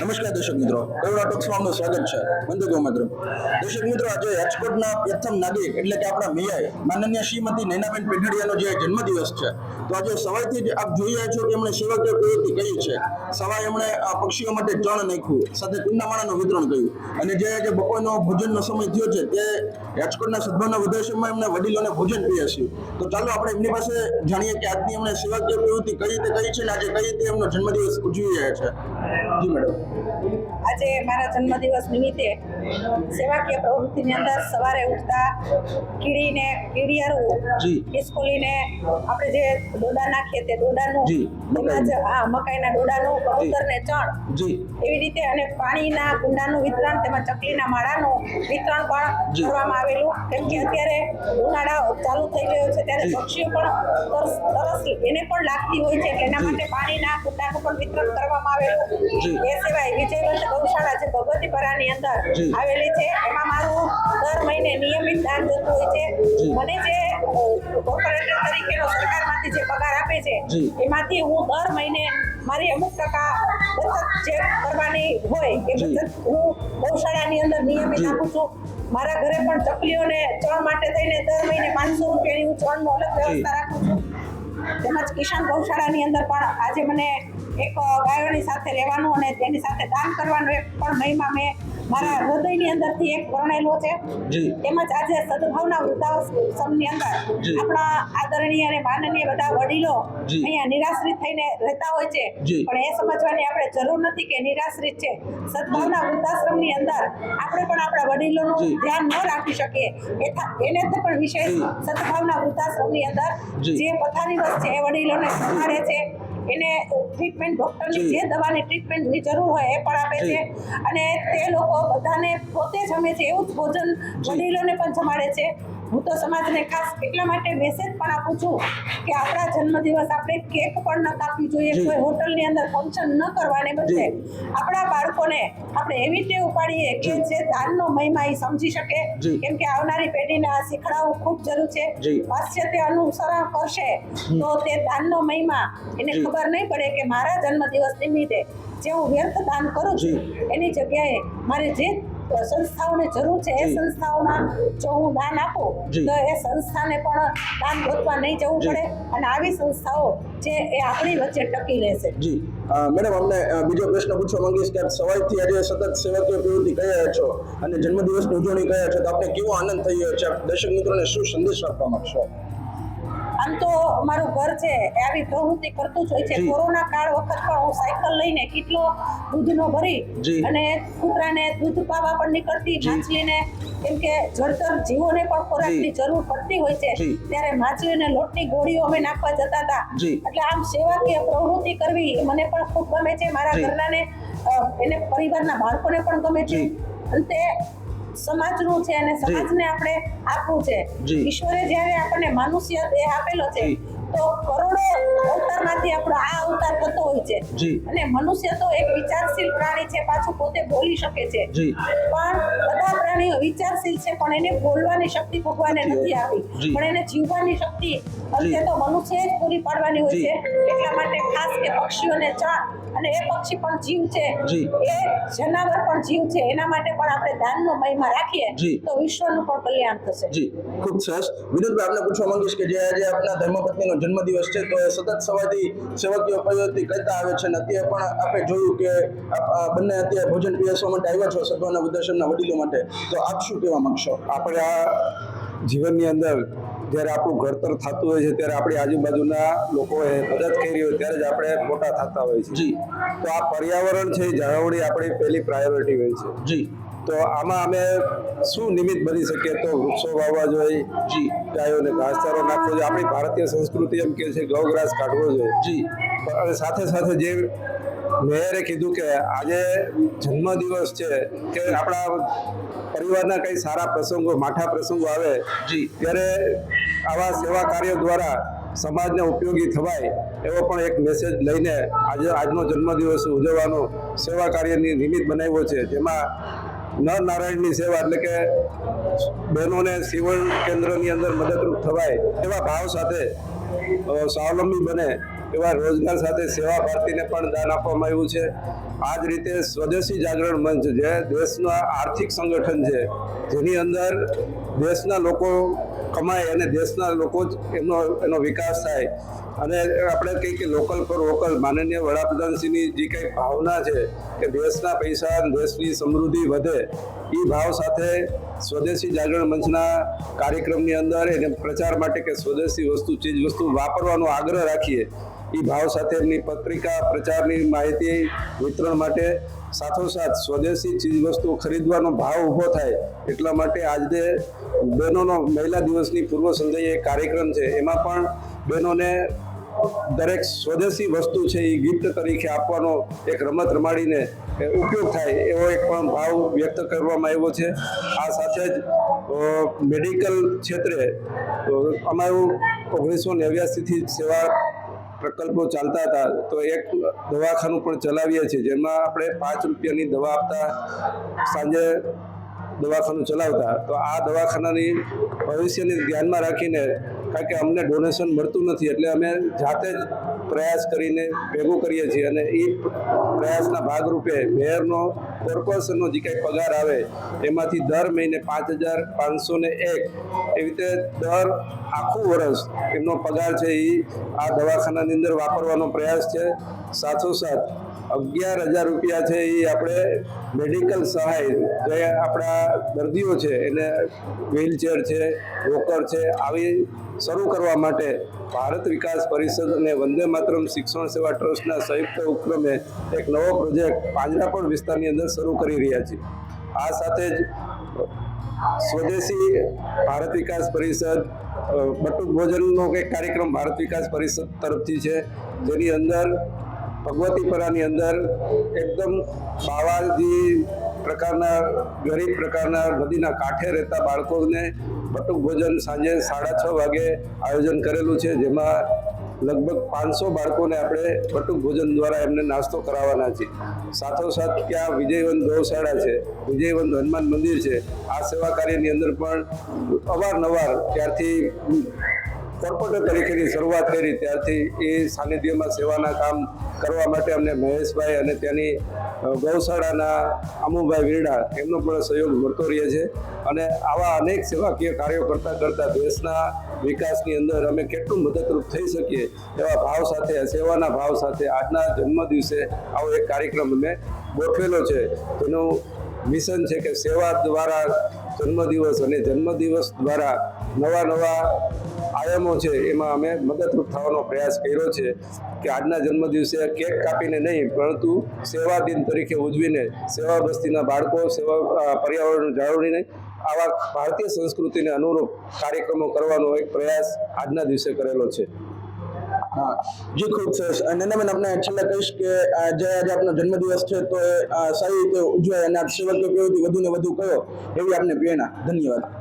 નમસ્કાર દર્શક મિત્રો. કરોડા ટોક્સમાં આપનું સ્વાગત છે. બંધુકો મિત્રો દર્શક મિત્રો, આજે રાજકોટના પ્રથમ નાગરિક એટલે કે આપણા મિયાએ માનનીય શ્રીમતી નૈનાબેન પેઢડિયાનો જે જન્મદિવસ છે, તો આજે સવારથી જ આપ જોઈ રહ્યા છો કે એમણે સેવાકીય પ્રવૃત્તિ કરી છે. સવારે એમણે પક્ષીઓ માટે ચણ નાખ્યું, સાથે કુંડામાળાનું વિતરણ કર્યું. અને જે આજે બપોરનો ભોજનનો સમય થયો છે, તે રાજકોટના સદભાવના વધારશમાં એમને વડીલોને ભોજન પીએ તો ચાલો આપણે એમની પાસે જાણીએ કે આજની એમણે સેવાકીય પ્રવૃત્તિ કઈ રીતે કરી છે અને આજે કઈ રીતે એમનો જન્મદિવસ ઉજવી રહ્યા છે. જી, મેડમ. આજે મારા જન્મદિવસ નિમિત્તે સેવાકીય પ્રવૃત્તિની અંદર સવારે ઉઠતા કીડીને કીડી હરવું ખિસકોલીને આપણે જે દોડા નાખીએ તે દોડાનું તેમજ હા મકાઈના ડોડાનું કબૂતરને ચણ એવી રીતે અને પાણીના કુંડાનું વિતરણ તેમજ ચકલીના માળાનું વિતરણ પણ. કરવામાં આવેલું. કેમ કે અત્યારે ઉનાળા ચાલુ થઈ ગયો છે ત્યારે. પક્ષીઓ પણ તરસ તરસ એને પણ લાગતી હોય છે એટલે એના માટે પાણીના કુંડાનું પણ વિતરણ કરવામાં આવેલું. એ સિવાય વિજયવંત ગૌશાળા જે ભગવતીપરાની અંદર આવેલી છે એમાં મારું દર મહિને નિયમિત દાન થતું હોય છે. મને જે કોર્પોરેટર તરીકેનો સરકારમાંથી જે પગાર આપે છે એમાંથી હું દર મહિને મારી અમુક ટકા બચત જે કરવાની હોય એ. બચત હું ગૌશાળાની અંદર નિયમિત આપું છું. મારા ઘરે પણ ચકલીઓને ચણ માટે થઈને દર મહિને પાંચસો રૂપિયાની હું ચણનો અલગ વ્યવસ્થા રાખું છું. તેમજ કિસાન ગૌશાળાની અંદર પણ આજે મને એક ગાયોની સાથે રહેવાનું અને તેની સાથે દાન કરવાનું. એક પણ મહિમા મેં મારા હૃદયની અંદરથી એક વર્ણેલો છે. તેમજ આજે સદભાવના વૃદ્ધાશ્રમની અંદર આપણા આદરણીય અને માનનીય બધા વડીલો અહીંયા નિરાશ્રિત થઈને રહેતા હોય છે. પણ એ સમજવાની આપણે જરૂર નથી કે નિરાશ્રિત છે. સદભાવના વૃદ્ધાશ્રમની અંદર આપણે પણ આપણા વડીલોનું ધ્યાન ન રાખી શકીએ. એને પણ વિશેષ. સદભાવના વૃદ્ધાશ્રમની અંદર જે. જે પથારીવશ છે એ વડીલોને સંભાળે છે. એને ટ્રીટમેન્ટ ડોક્ટરની જે. દવાની ટ્રીટમેન્ટની જરૂર હોય એ પણ આપે. છે. અને તે લોકો બધાને પોતે જમે છે એવું જ ભોજન વડીલોને પણ જમાડે છે. હું તો સમાજને ખાસ એટલા માટે મેસેજ પણ આપું છું કે આપણા જન્મદિવસ આપણે કેક પણ ન કાપવી જોઈએ કોઈ હોટલની અંદર ફંક્શન ન કરવાને બદલે આપણા બાળકોને આપણે એવી ટેવ પાડીએ કે જે દાનનો મહિમા એ સમજી શકે. કેમ કે આવનારી પેઢીને આ શીખડાવવું ખૂબ જરૂર છે. જી. પાશ્ચાત્ય અનુસરણ કરશે તો તે દાનનો મહિમા એને ખબર નહીં પડે કે મારા જન્મદિવસ નિમિત્તે જે હું વ્યર્થ દાન કરું છું એની જગ્યાએ મારે જે સંસ્થાઓને જરૂર છે. એ સંસ્થાઓમાં જો હું દાન આપું તો એ સંસ્થાને પણ દાન ગોતવા નહીં જવું પડે અને આવી સંસ્થાઓ જે એ આપણી વચ્ચે ટકી રહેશે. જી. મેડમ અમને બીજો પ્રશ્ન પૂછવા માંગીશ કે સવારથી આજે સતત સેવાકીય પ્રવૃત્તિ કરી રહ્યા છો અને જન્મદિવસની ઉજવણી કરી રહ્યા છો તો આપને કેવો આનંદ થઈ રહ્યો છે? દર્શક મિત્રોને શું સંદેશ આપવા માંગશો? આમ તો અમારું ઘર છે એ આવી પ્રવૃત્તિ કરતું જ હોય છે. કોરોના કાળ વખત પણ હું સાયકલ લઈને કેટલો દૂધનો ભરી અને કૂતરાને દૂધ પાવા પણ નીકળતી. માછલીને કેમ કે જળતર જીવોને પણ ખોરાકની જરૂર પડતી હોય છે. ત્યારે માછલીને લોટની ગોળીઓ અમે નાખવા જતા હતા. એટલે આમ સેવાકીય પ્રવૃત્તિ કરવી મને પણ ખૂબ ગમે છે. મારા ઘરનાને એને પરિવારના બાળકોને પણ ગમે છે. જી. સમાજનું છે અને સમાજને આપણે આપવું છે. ઈશ્વરે જ્યારે આપણને મનુષ્ય દેહ આપેલો છે તો કરોડો અવતારમાંથી આપણો આ અવતાર થતો હોય છે. અને મનુષ્ય તો એક વિચારશીલ પ્રાણી છે પાછું પોતે બોલી શકે છે. પણ બધા પ્રાણીઓ વિચારશીલ છે પણ એને બોલવાની શક્તિ ભગવાને નથી. આપી પણ એને જીવવાની શક્તિ અત્યારે તો મનુષ્ય જ પૂરી પાડવાની હોય છે. એટલા માટે ખાસ કે પક્ષીઓને ચા અને એ પક્ષી પણ જીવ છે. એ જનાવર પણ જીવ છે. એના માટે પણ આપણે દાનનો મહિમા રાખીએ તો વિશ્વનું પણ કલ્યાણ થશે. જી. ખૂબ સરસ. વિનોદભાઈ આપને પૂછવા માંગીશ કે જે આજે આપના ધર્મપત્નીનો જન્મદિવસ છે તો એ સતત સવારથી સેવકીઓ પ્રયોગથી કરતા આવે છે અને અત્યારે પણ આપણે જોયું કે બંને અત્યારે ભોજન પીરસવા માટે આવ્યા છો સદભાવના વૃદ્ધાશ્રમના વડીલો માટે. તો આપ શું કહેવા માંગશો? આપણે આ જીવનની અંદર જ્યારે આપણું ઘડતર થતું હોય છે ત્યારે આપણી આજુબાજુના લોકોએ મદદ કરી હોય ત્યારે જ આપણે મોટા થતા હોય છે. જી. તો આ પર્યાવરણ છે એ જાળવણી આપણી પહેલી પ્રાયોરિટી હોય છે. જી. તો આમાં અમે શું નિમિત્ત બની શકીએ? તો વૃક્ષો વાવવા જોઈએ. જી. ગાયોને ઘાસચારો નાખવો જોઈએ. આપણી ભારતીય સંસ્કૃતિ એમ કે છે ગૌગ્રાસ કાઢવો જોઈએ. જી. અને સાથે સાથે જે મેયરે કીધું કે આજે જન્મદિવસ છે કે આપણા પરિવારના કંઈ સારા પ્રસંગો માઠા પ્રસંગો આવે જી. ત્યારે આવા સેવા કાર્યો દ્વારા સમાજને ઉપયોગી થવાય એવો પણ એક મેસેજ લઈને આજે આજનો જન્મદિવસ ઉજવવાનો સેવા કાર્યની નિમિત્ત બનાવ્યો છે જેમાં નર નારાયણની સેવા એટલે કે બહેનોને સીવણ કેન્દ્રની અંદર મદદરૂપ થવાય એવા ભાવ સાથે સ્વાવલંબી બને એવા રોજગાર સાથે સેવા ભારતીને પણ દાન આપવામાં આવ્યું છે. આ જ રીતે સ્વદેશી જાગરણ મંચ જે દેશનું આર્થિક સંગઠન છે, જેની અંદર દેશના લોકો કમાય અને દેશના લોકો જ એમનો, એનો વિકાસ થાય. અને આપણે કહીએ કે લોકલ ફોર વોકલ માનનીય વડાપ્રધાનશ્રીની જે કંઈ ભાવના છે કે દેશના પૈસા દેશની સમૃદ્ધિ વધે, એ ભાવ સાથે સ્વદેશી જાગરણ મંચના કાર્યક્રમની અંદર એને પ્રચાર માટે કે સ્વદેશી વસ્તુ, ચીજ વસ્તુ વાપરવાનો આગ્રહ રાખીએ. એ ભાવ સાથે એમની પત્રિકા પ્રચારની માહિતી વિતરણ માટે સાથોસાથ સ્વદેશી ચીજ વસ્તુ ખરીદવાનો ભાવ ઊભો થાય એટલા માટે આજે બહેનોનો મહિલા દિવસની પૂર્વ સંધ્યાએ કાર્યક્રમ છે. એમાં પણ બહેનોને દરેક સ્વદેશી વસ્તુ છે એ ગિફ્ટ તરીકે આપવાનો એક રમત રમાડીને ઉપયોગ થાય એવો એક પણ ભાવ વ્યક્ત કરવામાં આવ્યો છે. આ સાથે જ મેડિકલ ક્ષેત્રે અમારું ઓગણીસો નેવ્યાસીથી સેવા પ્રકલ્પો ચાલતા હતા, તો એક દવાખાનું પણ ચલાવીએ છીએ, જેમાં આપણે પાંચ રૂપિયાની દવા આપતા, સાંજે દવાખાનું ચલાવતા. તો આ દવાખાનાની ભવિષ્યને ધ્યાનમાં રાખીને કારણ કે અમને ડોનેશન મળતું નથી એટલે અમે જાતે જ પ્રયાસ કરીને ભેગું કરીએ છીએ અને એ પ્રયાસના ભાગરૂપે મેયરનો, કોર્પોરેશનનો જે કાંઈ પગાર આવે, એમાંથી દર મહિને પાંચ હજાર પાંચસો ને એક એવી રીતે દર આખું વર્ષ એમનો પગાર છે એ આ દવાખાનાની અંદર વાપરવાનો પ્રયાસ છે. સાથોસાથ અગિયાર હજાર રૂપિયા છે એ આપણે મેડિકલ સહાય, જે આપણા દર્દીઓ છે એને વ્હીલચેર છે વોકર છે, આવી શરૂ કરવા માટે ભારત વિકાસ પરિષદ અને વંદે માતરમ શિક્ષણ સેવા ટ્રસ્ટના સંયુક્ત ઉપક્રમે એક નવો પ્રોજેક્ટ પાંજરાપોળ વિસ્તારની અંદર શરૂ કરી રહ્યા છે આ સાથે જ સ્વદેશી ભારત વિકાસ પરિષદ બટુક ભોજનનો કંઈક કાર્યક્રમ ભારત વિકાસ પરિષદ તરફથી છે. જેની અંદર ભગવતીપરાની અંદર એકદમ બાવાજી પ્રકારના, ગરીબ પ્રકારના નદીના કાંઠે રહેતા બાળકોને બટુક ભોજન સાંજે સાડા છ વાગે આયોજન કરેલું છે, જેમાં લગભગ પાંચસો બાળકોને આપણે બટુક ભોજન દ્વારા એમને નાસ્તો કરાવવાના છે. સાથોસાથ ત્યાં વિજયવંત ગૌશાળા છે વિજયવંત હનુમાન મંદિર છે. આ સેવા કાર્યની અંદર પણ અવારનવાર ત્યારથી કોર્પોરેટર તરીકેની શરૂઆત કરી. ત્યારથી એ સાનિધ્યમાં સેવાના કામ કરવા માટે અમને મહેશભાઈ અને ત્યાંની ગૌશાળાના અમુભાઈ વીરડા એમનો પણ સહયોગ મળતો રહે છે. અને આવા અનેક સેવાકીય કાર્યો કરતાં કરતાં દેશના વિકાસની અંદર અમે કેટલું મદદરૂપ થઈ શકીએ એવા ભાવ સાથે, સેવાના ભાવ સાથે આજના જન્મદિવસે આવો એક કાર્યક્રમ અમે ગોઠવેલો છે. તેનું મિશન છે કે સેવા દ્વારા જન્મદિવસ અને જન્મદિવસ દ્વારા નવા નવા આયામો છે, એમાં અમે મદદરૂપ થવાનો પ્રયાસ કર્યો છે કે આજના જન્મદિવસે કેક કાપીને નહીં, પરંતુ સેવા દિન તરીકે ઉજવીને સેવા વસ્તીના બાળકો, સેવા પર્યાવરણ જાળવણીને આવા ભારતીય સંસ્કૃતિને અનુરૂપ કાર્યક્રમો કરવાનો એક પ્રયાસ આજના દિવસે કરેલો છે. જી ખૂબ સરસ. અને મેં આપણે છેલ્લે કહીશ કે જે આજે આપનો જન્મદિવસ છે, તો સારી રીતે ઉજવાય અને આપ પ્રવૃત્તિ વધુ ને વધુ કરો એવી આપને પ્રેરણા. ધન્યવાદ.